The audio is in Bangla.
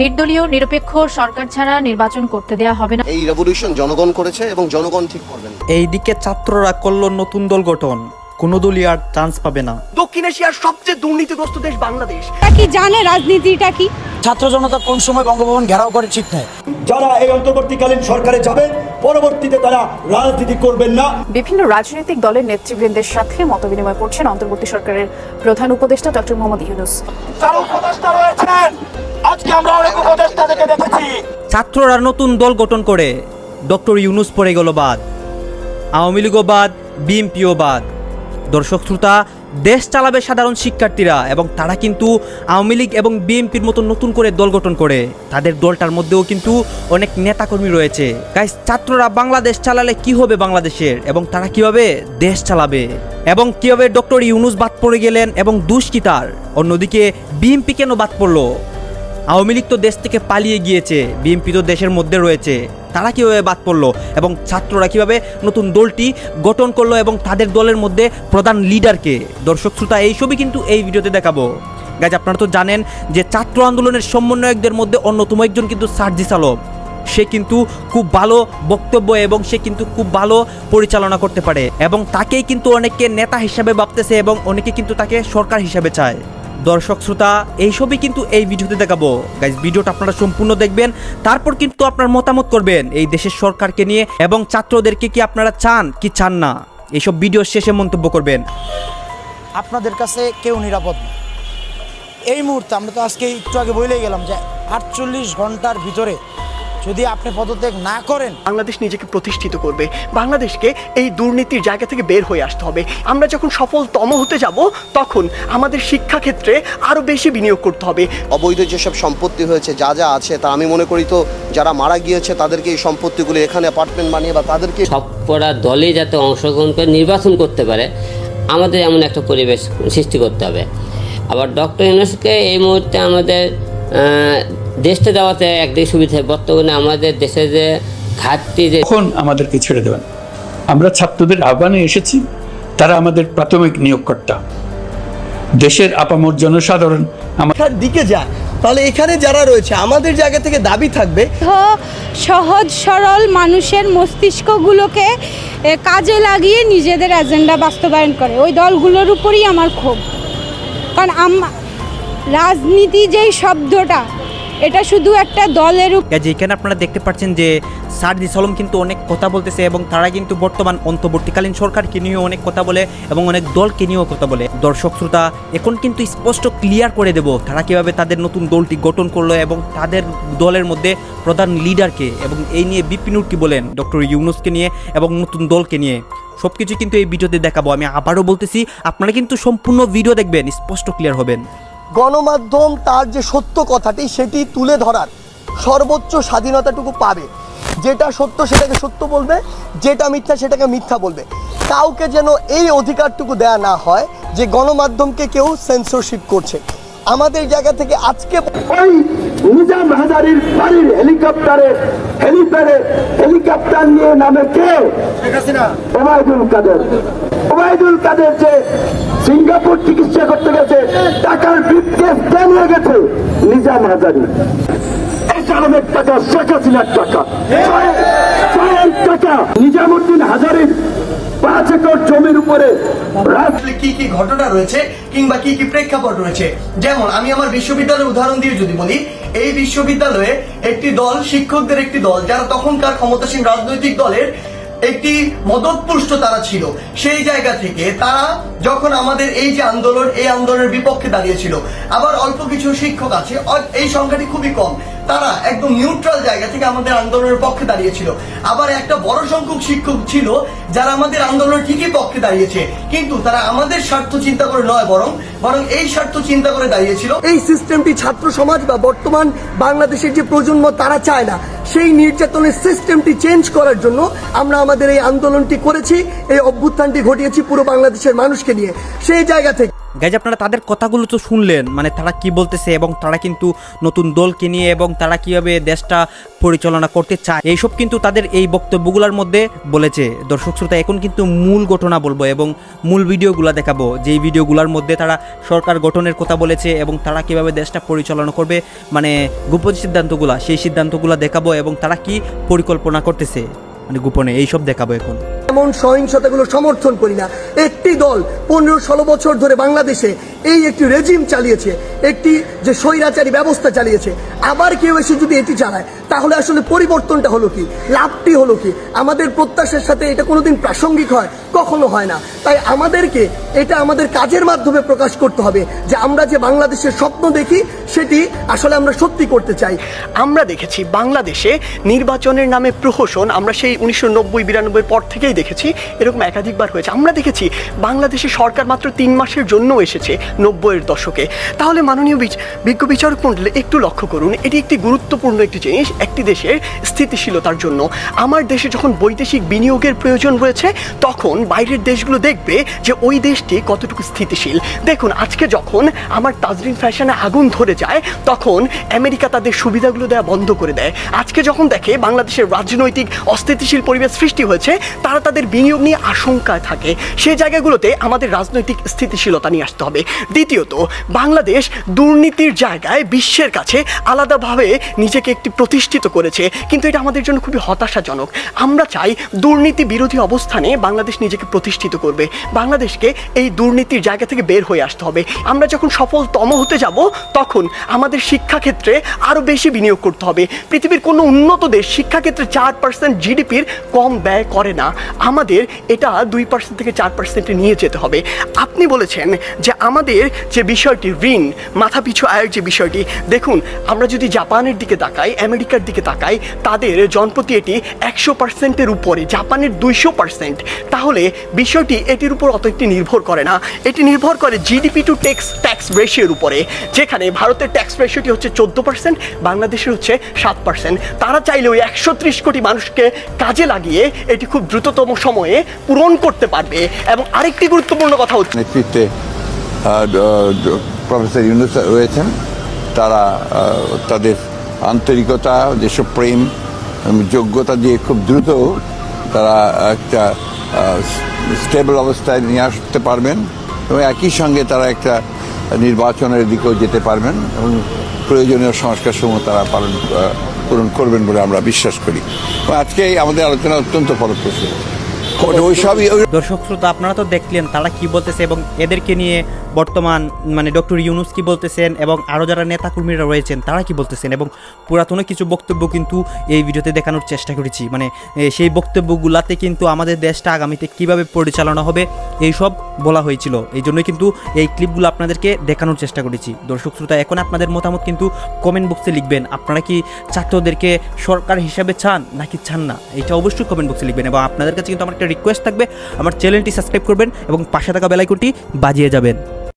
নির্দলীয় নিরপেক্ষ সরকার ছাড়া নির্বাচন করতে দেয়া হবে না। এই রেভলিউশন জনগণ করেছে এবং জনগণ ঠিক করবেন। এইদিকে ছাত্ররা করল নতুন দল গঠন। কোনো দলই আর চান্স পাবে না। দক্ষিণ এশিয়ার সবচেয়ে দুর্নীতিগ্রস্ত দেশ বাংলাদেশ। কি জানে রাজনীতিটা কি? ছাত্র জনতা কোন সময় বঙ্গভবন ঘেরাও করে ঠিক নাই? যারা এই অন্তর্বর্তীকালীন সরকারে যাবেন পরবর্তীতে তারা রাজনীতি করবেন না। বিভিন্ন রাজনৈতিক দলের নেতৃবৃন্দের সাথে মতবিনিময় করছেন অন্তর্বর্তী সরকারের প্রধান উপদেষ্টা ডক্টর মোহাম্মদ ইউনুস। উপদেষ্টা রয়েছেন। আজকে আমরা অনেক উপদেষ্টা থেকে দেখেছি। ছাত্ররা নতুন দল গঠন করে। ডক্টর ইউনুস পড়ে গেল বাদ। আওয়ামী লীগও বাদ, বিএনপিও বাদ। দর্শক শ্রোতা, দেশ চালাবে সাধারণ শিক্ষার্থীরা এবং তারা কিন্তু আওয়ামী লীগ এবং বিএনপির মতো নতুন করে দল গঠন করে। তাদের দলটার মধ্যেও কিন্তু অনেক নেতাকর্মী রয়েছে। গাইস, ছাত্ররা বাংলাদেশ চালালে কি হবে বাংলাদেশের? এবং তারা কীভাবে দেশ চালাবে? এবং কীভাবে ডক্টর ইউনুস বাদ পড়ে গেলেন এবং দুষ কি তার? অন্যদিকে বিএনপি কেন বাদ পড়ল? আওয়ামী লীগ তো দেশ থেকে পালিয়ে গিয়েছে, বিএনপি তো দেশের মধ্যে রয়েছে। তারা কীভাবে বাদ পড়ল এবং ছাত্ররা কীভাবে নতুন দলটি গঠন করল এবং তাদের দলের মধ্যে প্রধান লিডারকে? দর্শক, শ্রোতা এইসবই কিন্তু এই ভিডিওতে দেখাবো। গাছ আপনারা তো জানেন যে ছাত্র আন্দোলনের সমন্বয়কদের মধ্যে অন্যতম একজন কিন্তু সার্জিস আলম। সে কিন্তু খুব ভালো বক্তব্য এবং সে কিন্তু খুব ভালো পরিচালনা করতে পারে এবং তাকেই কিন্তু অনেকে নেতা হিসাবে ভাবতেছে এবং অনেকে কিন্তু তাকে সরকার হিসাবে চায়। দর্শক শ্রোতা, এইসবই কিন্তু এই ভিডিওতে দেখাবো। গাইজ ভিডিওটা আপনারা সম্পূর্ণ দেখবেন, তারপর কিন্তু আপনার মতামত করবেন এই দেশের সরকারকে নিয়ে এবং ছাত্রদেরকে কি আপনারা চান, কি চান না, এইসব ভিডিও শেষে মন্তব্য করবেন। আপনাদের কাছে কেউ নিরাপদ না। এই মুহূর্তে আমরা তো আজকে একটু আগে বলেই গেলাম যে আটচল্লিশ ঘণ্টার ভিতরে যদি আপনি পদত্যাগ না করেন বাংলাদেশ নিজেকে প্রতিষ্ঠিত করবে। বাংলাদেশকে এই দুর্নীতির জায়গা থেকে বের হয়ে আসতে হবে। আমরা যখন সফলতম হতে যাব তখন আমাদের শিক্ষাক্ষেত্রে আরও বেশি বিনিয়োগ করতে হবে। অবৈধ যেসব সম্পত্তি হয়েছে যা যা আছে তা আমি মনে করি তো যারা মারা গিয়েছে তাদেরকে এই সম্পত্তিগুলো এখানে অ্যাপার্টমেন্ট বানিয়ে বা তাদেরকে সব করা দলে যাতে অংশগ্রহণ করে নির্বাচন করতে পারে আমাদের এমন একটা পরিবেশ সৃষ্টি করতে হবে। আবার ডক্টর ইউনুসকে এই মুহূর্তে আমাদের আহ, দেশটা দেওয়াতে একদিকে সুবিধা বর্তমানে আমাদের দেশে যে ঘাটতি যে কখন আমাদেরকে ছেড়ে দেবেন। আমরা ছাত্রদের আহ্বানে এসেছি তারা আমাদের প্রাথমিক নিয়োগকর্তা। দেশের আপামর জনসাধারণ আমার দিকে যায় তাহলে এখানে যারা রয়েছে আমাদের জায়গা থেকে দাবি থাকবে। সহজ সরল মানুষের মস্তিষ্কগুলোকে কাজে লাগিয়ে নিজেদের এজেন্ডা বাস্তবায়ন করে। ওই দলগুলোর উপরই আমার ক্ষোভ। কারণ আম- রাজনীতি যেই শব্দটা এটা শুধু একটা দলের এখানে আপনারা দেখতে পাচ্ছেন যে সার্জিস সলম কিন্তু অনেক কথা বলতেছে এবং তারা কিন্তু বর্তমান অন্তর্বর্তীকালীন সরকারকে নিয়েও অনেক কথা বলে এবং অনেক দলকে নিয়েও কথা বলে। দর্শক, শ্রোতা, এখন কিন্তু স্পষ্ট ক্লিয়ার করে দেব তারা কীভাবে তাদের নতুন দলটি গঠন করল এবং তাদের দলের মধ্যে প্রধান লিডারকে এবং এই নিয়ে বিপিনুর কি বলেন ডক্টর ইউনুসকে নিয়ে এবং নতুন দলকে নিয়ে। সব কিছু কিন্তু এই ভিডিওতে দেখাবো। আমি আবারও বলতেছি, আপনারা কিন্তু সম্পূর্ণ ভিডিও দেখবেন, স্পষ্ট ক্লিয়ার হবেন। গণমাধ্যম তার যে সত্য কথাটি সেটি তুলে ধরার সর্বোচ্চ স্বাধীনতাটুকু পাবে। যেটা সত্য সেটাকে সত্য বলবে, যেটা মিথ্যা সেটাকে মিথ্যা বলবে। কাউকে যেন এই অধিকারটুকু দেয়া না হয় যে গণমাধ্যমকে কেউ সেন্সরশিপ করছে। আমাদের জায়গা থেকে আজকে ওই নিজাম হাজারির বাড়ির হেলিকপ্টারে হেলিপ্যাডে হেলিকপ্টার নিয়ে নামে কে? ওবায়দুল কাদের। ওবায়দুল কাদের যে সিঙ্গাপুর চিকিৎসা করতে গেছে টাকার ব্রিফকেস কে নিয়ে গেছে নিজাম হাজারি। টাকা শেখ হাসিনার টাকা। টাকা। একর জমির উপরে। কি কি ঘটনা রয়েছে কিংবা কি কি প্রেক্ষাপট রয়েছে? যেমন, আমি আমার বিশ্ববিদ্যালয়ের উদাহরণ দিয়ে যদি বলি, এই বিশ্ববিদ্যালয়ে একটি দল, শিক্ষকদের একটি দল, যারা তখনকার ক্ষমতাসীন রাজনৈতিক দলের একটি মদতপুষ্ট তারা ছিল। সেই জায়গা থেকে তারা যখন আমাদের এই যে আন্দোলন, এই আন্দোলনের বিপক্ষে দাঁড়িয়েছিল, আবার অল্প কিছু শিক্ষক আছে এই সংখ্যাটি খুবই কম। তারা একদম নিউট্রাল জায়গা থেকে আমাদের আন্দোলনের পক্ষে দাঁড়িয়েছিল। আবার একটা বড় সংখ্যক শিক্ষক ছিল যারা আমাদের আন্দোলনের ঠিকই পক্ষে দাঁড়িয়েছে। কিন্তু তারা আমাদের স্বার্থ চিন্তা করে নয় বরং বরং এই স্বার্থ চিন্তা করে দাঁড়িয়েছিল। এই সিস্টেমটি ছাত্র সমাজ বা বর্তমান বাংলাদেশের যে প্রজন্ম, তারা চায় না। সেই নির্যাতনের সিস্টেমটি চেঞ্জ করার জন্য আমরা আমাদের এই আন্দোলনটি করেছি, এই অভ্যুত্থানটি ঘটিয়েছি পুরো বাংলাদেশের মানুষকে নিয়ে। সেই জায়গা থেকে গাইজ আপনারা তাদের কথাগুলো তো শুনলেন মানে তারা কি বলতেছে এবং তারা কিন্তু নতুন দলকে নিয়ে এবং তারা কীভাবে দেশটা পরিচালনা করতে চায়, এইসব কিন্তু তাদের এই বক্তব্যগুলোর মধ্যে বলেছে। দর্শক শ্রোতা, এখন কিন্তু মূল ঘটনা বলব এবং মূল ভিডিওগুলো দেখাবো। যেই ভিডিওগুলোর মধ্যে তারা সরকার গঠনের কথা বলেছে এবং তারা কীভাবে দেশটা পরিচালনা করবে মানে গোপন সিদ্ধান্তগুলা, সেই সিদ্ধান্তগুলো দেখাবো এবং তারা কি পরিকল্পনা করতেছে। মানে গোপনে, এইসব দেখাবো এখন। এমন সহিংসতাগুলো সমর্থন করি না। একটি দল পনেরো ষোলো বছর ধরে বাংলাদেশে এই একটি রেজিম চালিয়েছে, একটি যে স্বৈরাচারী ব্যবস্থা চালিয়েছে, আবার কেউ এসে যদি এটি চালায় তাহলে আসলে পরিবর্তনটা হলো কি? লাভটি হলো কি? আমাদের প্রত্যাশার সাথে এটা কোনোদিন প্রাসঙ্গিক হয়? কখনো হয় না। তাই আমাদেরকে এটা আমাদের কাজের মাধ্যমে প্রকাশ করতে হবে যে আমরা যে বাংলাদেশের স্বপ্ন দেখি, সেটি আসলে আমরা সত্যি করতে চাই। আমরা দেখেছি বাংলাদেশে নির্বাচনের নামে প্রহসন, আমরা সেই উনিশশো নব্বই বিরানব্বই পর থেকেই দেখেছি, এরকম একাধিকবার হয়েছে। আমরা দেখেছি বাংলাদেশে সরকার মাত্র তিন মাসের জন্য এসেছে নব্বইয়ের দশকে। তাহলে মাননীয় বিজ্ঞ বিচারক মণ্ডলে একটু লক্ষ্য করুন, এটি একটি গুরুত্বপূর্ণ একটি জিনিস একটি দেশের স্থিতিশীলতার জন্য। আমার দেশে যখন বৈদেশিক বিনিয়োগের প্রয়োজন রয়েছে, তখন বাইরের দেশগুলো দেখবে যে ওই দেশটি কতটুকু স্থিতিশীল। দেখুন, আজকে যখন আমার তাজরিন ফ্যাশনে আগুন ধরে যায়, তখন আমেরিকা তাদের সুবিধাগুলো দেওয়া বন্ধ করে দেয়। আজকে যখন দেখে বাংলাদেশের রাজনৈতিক অস্থিতিশীল পরিবেশ সৃষ্টি হয়েছে, তারা তাদের বিনিয়োগ নিয়ে আশঙ্কায় থাকে। সেই জায়গাগুলোতে আমাদের রাজনৈতিক স্থিতিশীলতা নিয়ে আসতে হবে। দ্বিতীয়ত, বাংলাদেশ দুর্নীতির জায়গায় বিশ্বের কাছে আলাদাভাবে নিজেকে একটি প্রতিষ্ঠিত করেছে, কিন্তু এটা আমাদের জন্য খুবই হতাশাজনক। আমরা চাই দুর্নীতি বিরোধী অবস্থানে বাংলাদেশ নিজেকে প্রতিষ্ঠিত করবে। বাংলাদেশকে এই দুর্নীতির জায়গা থেকে বের হয়ে আসতে হবে। আমরা যখন সফলতম হতে যাব, তখন আমাদের শিক্ষাক্ষেত্রে আরও বেশি বিনিয়োগ করতে হবে। পৃথিবীর কোনো উন্নত দেশ শিক্ষাক্ষেত্রে চার পার্সেন্ট জিডিপির কম ব্যয় করে না। আমাদের এটা দুই পার্সেন্ট থেকে চার পার্সেন্টে নিয়ে যেতে হবে। আপনি বলেছেন যে আমাদের যে বিষয়টি ঋণ, মাথাপিছু আয়ের যে বিষয়টি, দেখুন, আমরা যদি জাপানের দিকে তাকাই আমেরিকার দিকে তাকাই, তাদের জনপ্রতি এটি একশো পার্সেন্টের উপরে, জাপানের দুইশো পার্সেন্ট। তাহলে বিষয়টি এটির উপর অত একটি নির্ভর করে না। এটি নির্ভর করে জিডিপি টু ট্যাক্স ট্যাক্স রেশিওর উপরে, যেখানে ভারতের ট্যাক্স রেশিওটি হচ্ছে চোদ্দ পার্সেন্ট, বাংলাদেশের হচ্ছে সাত পার্সেন্ট। তারা চাইলে ওই একশো ত্রিশ কোটি মানুষকে কাজে লাগিয়ে এটি খুব দ্রুততম সময়ে পূরণ করতে পারবে। এবং আরেকটি গুরুত্বপূর্ণ কথা হচ্ছে নেতৃত্বে প্রফেসর ইউনুস রয়েছেন। তারা তাদের আন্তরিকতা দেশপ্রেম প্রেম যোগ্যতা দিয়ে খুব দ্রুত তারা একটা স্টেবল অবস্থায় নিয়ে আসতে পারবেন এবং একই সঙ্গে তারা একটা নির্বাচনের দিকেও যেতে পারবেন এবং প্রয়োজনীয় সংস্কার সমূহ তারা পালন পূরণ করবেন বলে আমরা বিশ্বাস করি। আজকে আমাদের আলোচনা অত্যন্ত ফলপ্রসূ। ওই সবই ওই দর্শক শ্রোতা আপনারা তো দেখলেন তারা কি বলতেছে এবং এদেরকে নিয়ে বর্তমান মানে ডক্টর ইউনুস কি বলতেছেন এবং আরও যারা নেতাকর্মীরা রয়েছেন, তারা কি বলতেছেন? এবং পুরাতন কিছু বক্তব্য কিন্তু এই ভিডিওতে দেখানোর চেষ্টা করেছি। মানে সেই বক্তব্যগুলাতে কিন্তু আমাদের দেশটা আগামীতে কীভাবে পরিচালনা হবে, এই সব বলা হয়েছিল। এই জন্যই কিন্তু এই ক্লিপগুলো আপনাদেরকে দেখানোর চেষ্টা করেছি। দর্শক শ্রোতা, এখন আপনাদের মতামত কিন্তু কমেন্ট বক্সে লিখবেন। আপনারা কি ছাত্রদেরকে সরকার হিসাবে চান নাকি চান না? এটা অবশ্যই কমেন্ট বক্সে লিখবেন এবং আপনাদের কাছে কিন্তু আমার একটা রিকোয়েস্ট থাকবে। আমার চ্যানেলটি সাবস্ক্রাইব করবেন এবং পাশে থাকা বেলাইকনটি বাজিয়ে যাবেন।